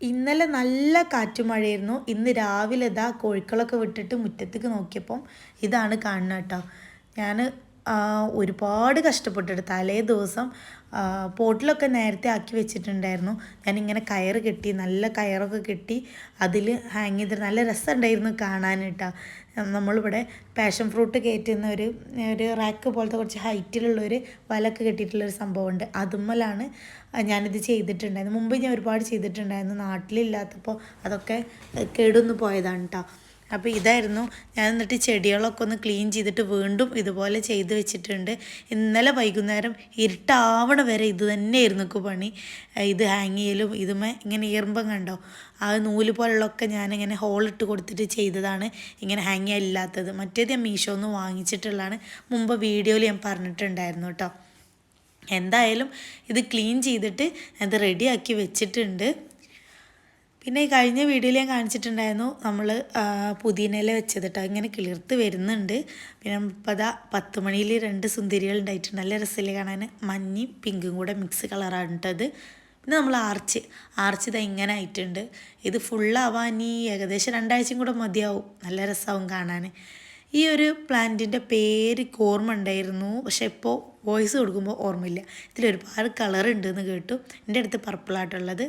ഇന്നലെ നല്ല കാറ്റുമഴയായിരുന്നു. ഇന്ന് രാവിലെ ഇതാ കോഴിക്കളൊക്കെ വിട്ടിട്ട് മുറ്റത്തേക്ക് നോക്കിയപ്പം ഇതാണ് കാണുന്നത് കേട്ടോ. ഞാൻ ഒരുപാട് കഷ്ടപ്പെട്ടിട്ട് തലേ ദിവസം പോട്ടിലൊക്കെ നേരത്തെ ആക്കി വെച്ചിട്ടുണ്ടായിരുന്നു. ഞാനിങ്ങനെ കയറ് കെട്ടി നല്ല കയറൊക്കെ കെട്ടി അതിൽ ഹാങ് ചെയ്തിട്ട് നല്ല രസമുണ്ടായിരുന്നു കാണാൻ കേട്ടോ നമ്മളിവിടെ പാഷൻ ഫ്രൂട്ട് കയറ്റുന്ന ഒരു ഒരു റാക്ക് പോലത്തെ കുറച്ച് ഹൈറ്റിലുള്ളൊരു വലൊക്കെ കെട്ടിയിട്ടുള്ളൊരു സംഭവമുണ്ട്. അതുമ്മലാണ് ഞാനിത് ചെയ്തിട്ടുണ്ടായിരുന്നു മുമ്പ് ഞാൻ ഒരുപാട് ചെയ്തിട്ടുണ്ടായിരുന്നു. നാട്ടിലില്ലാത്തപ്പോൾ അതൊക്കെ കേടുന്നു പോയതാണ് കേട്ടോ അപ്പോൾ ഇതായിരുന്നു. ഞാൻ എന്നിട്ട് ചെടികളൊക്കെ ഒന്ന് ക്ലീൻ ചെയ്തിട്ട് വീണ്ടും ഇതുപോലെ ചെയ്ത് വെച്ചിട്ടുണ്ട്. ഇന്നലെ വൈകുന്നേരം ഇരുട്ടാവണ വരെ ഇത് തന്നെയായിരുന്നു എനിക്ക് പണി. ഇത് ഹാങ് ചെയ്യലും ഇതുമേ ഇങ്ങനെ ഈർമ്പം കണ്ടോ? ആ നൂൽ പോലുള്ളതൊക്കെ ഞാനിങ്ങനെ ഹോളിട്ട് കൊടുത്തിട്ട് ചെയ്തതാണ്. ഇങ്ങനെ ഹാങ് ചെയ്യാനില്ലാത്തത് മറ്റേത് ഞാൻ മീഷോ ഒന്ന് വാങ്ങിച്ചിട്ടുള്ളതാണ്. മുമ്പ് വീഡിയോയിൽ ഞാൻ പറഞ്ഞിട്ടുണ്ടായിരുന്നു കേട്ടോ. എന്തായാലും ഇത് ക്ലീൻ ചെയ്തിട്ട് അത് റെഡിയാക്കി വെച്ചിട്ടുണ്ട്. പിന്നെ ഈ കഴിഞ്ഞ വീഡിയോയിൽ ഞാൻ കാണിച്ചിട്ടുണ്ടായിരുന്നു നമ്മൾ പുതിനയില വെച്ചത് ഇങ്ങനെ കിളിർത്ത് വരുന്നുണ്ട്. പിന്നെ ഇപ്പോൾ അതാ പത്ത് മണിയിൽ രണ്ട് സുന്ദരികൾ ഉണ്ടായിട്ടുണ്ട്. നല്ല രസമില്ല കാണാൻ മഞ്ഞയും പിങ്കും കൂടെ മിക്സ് കളറാണ് പിന്നെ നമ്മൾ ആർച്ച്. ആർച്ച് ഇതാ ഇങ്ങനെ ആയിട്ടുണ്ട്. ഇത് ഫുള്ളാവാൻ ഈ ഏകദേശം രണ്ടാഴ്ചയും കൂടെ മതിയാവും. നല്ല രസമാവും കാണാൻ ഈ ഒരു പ്ലാന്റിന്റെ പേര് ഓർമ്മ ഉണ്ടായിരുന്നു. പക്ഷെ ഇപ്പോൾ വോയിസ് കൊടുക്കുമ്പോൾ ഓർമ്മയില്ല. ഇതിൽ ഒരുപാട് കളർ ഉണ്ടെന്ന് കേട്ടു. എന്റെ അടുത്ത് പർപ്പിളായിട്ടുള്ളത്